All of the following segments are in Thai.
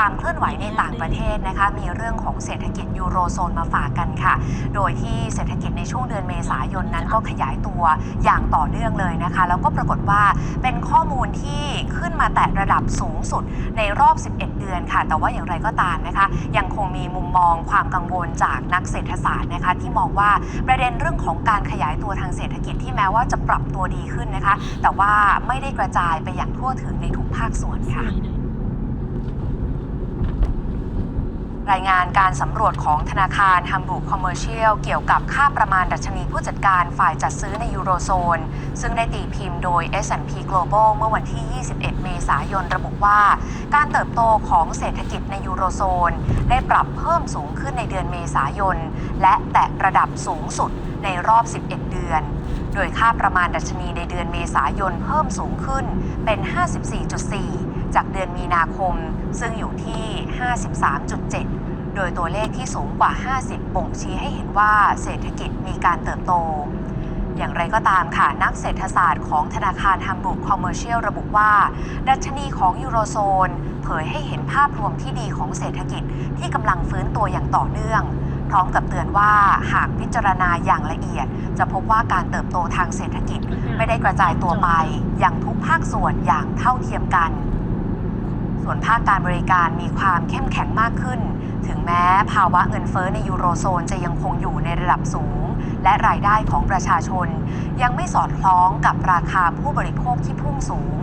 ความเคลื่อนไหวในต่างประเทศนะคะ มีเรื่องของเศรษฐกิจยูโรโซนมาฝากกันค่ะ โดยที่เศรษฐกิจในช่วงเดือนเมษายนนั้นก็ขยายตัวอย่างต่อเนื่องเลยนะคะ แล้วก็ปรากฏว่าเป็นข้อมูลที่ขึ้นมาแตะระดับสูงสุดในรอบ 11 เดือนค่ะ แต่ว่าอย่างไรก็ตามนะคะ ยังคงมีมุมมองความกังวลจากนักเศรษฐศาสตร์นะคะ ที่มองว่าประเด็นเรื่องของการขยายตัวทางเศรษฐกิจที่แม้ว่าจะปรับตัวดีขึ้นนะคะ แต่ว่าไม่ได้กระจายไปอย่างทั่วถึงในทุกภาคส่วนค่ะ รายงานการสำรวจของธนาคารฮัมบู g คอมเมอร์เชียลเกี่ยวกับค่าประมาณดัชนีผู้จัดการฝ่ายจัดซื้อในยูโรโซน ซึ่งได้ตีพิมพ์โดย S&P Global เมื่อวันที่ 21 เมษายนระบุว่า การเติบโตของเศรษฐกิจในยูโรโซน ได้ปรับเพิ่มสูงขึ้นในเดือนเมษายน และแตะระดับสูงสุดในรอบ 11 เดือนโดยค่าประมาณดัชนีในเดือนเมษายนเพิ่มสูงขึ้นเป็น 54.4 จากเดือนมีนาคม ซึ่งอยู่ที่ 53.7 โดยตัวเลขที่สูงกว่า 50 บ่งชี้ให้เห็นว่าเศรษฐกิจมีการเติบโต อย่างไรก็ตามค่ะ นักเศรษฐศาสตร์ของธนาคารฮัมบู g คอมเมอร์เชียลระบุว่า ดัชนีของยูโรโซน เผยให้เห็นภาพรวมที่ดีของเศรษฐกิจที่กำลังฟื้นตัวอย่างต่อเนื่องพร้อมกับเตือนว่าหากพิจารณาอย่างละเอียด จะพบว่าการเติบโตทางเศรษฐกิจ ไม่ได้กระจายตัวไปอย่างทุกภาคส่วนอย่างเท่าเทียมกัน ส่วนภาคการบริการมีความเข้มแข็งมากขึ้น ถึงแม้ภาวะเงินเฟ้อในยูโรโซนจะยังคงอยู่ในระดับสูง และรายได้ของประชาชน ยังไม่สอดคล้องกับราคาผู้บริโภคที่พุ่งสูง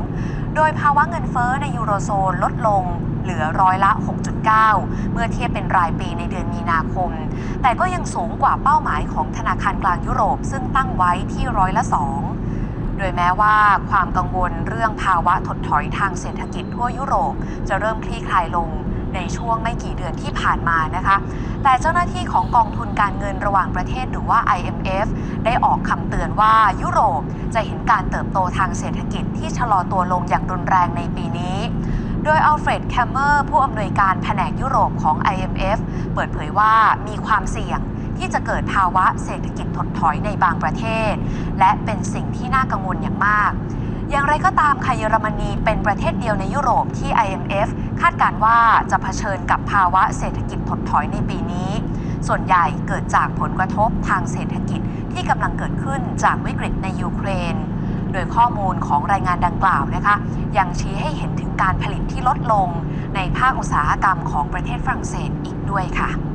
โดยภาวะเงินเฟ้อในยูโรโซนลดลงเหลือร้อยละ 6.9 เมื่อเทียบเป็นรายปีในเดือนมีนาคม แต่ก็ยังสูงกว่าเป้าหมายของธนาคารกลางยุโรปซึ่งตั้งไว้ที่ร้อยละ 2 โดยแม้ว่าความกังวลเรื่องภาวะถดถอยทางเศรษฐกิจทั่วยุโรป จะเริ่มคลี่คลายลงในช่วงไม่กี่เดือนที่ผ่านมานะคะ แต่เจ้าหน้าที่ของกองทุนการเงินระหว่างประเทศหรือว่า IMF ได้ออกคำเตือนว่ายุโรปจะเห็นการเติบโตทางเศรษฐกิจที่ชะลอตัวลงอย่างรุนแรงในปีนี้โดยอัลเฟรด แคมเมอร์ ผู้อำนวยการแผนกยุโรปของ IMF เปิดเผยว่ามีความเสี่ยง ที่จะเกิดภาวะเศรษฐกิจถดถอยในบางประเทศ และเป็นสิ่งที่น่ากังวลอย่างมาก อย่างไรก็ตามค่ะเยอรมนีเป็นประเทศเดียวในยุโรปที่ IMF คาดการว่าจะเผชิญกับภาวะเศรษฐกิจถดถอยในปีนี้ ส่วนใหญ่เกิดจากผลกระทบทางเศรษฐกิจที่กำลังเกิดขึ้นจากวิกฤตในยูเครน โดยข้อมูลของรายงานดังกล่าวนะคะ ยังชี้ให้เห็นถึงการผลิตที่ลดลงในภาคอุตสาหกรรมของประเทศฝรั่งเศสอีกด้วยค่ะ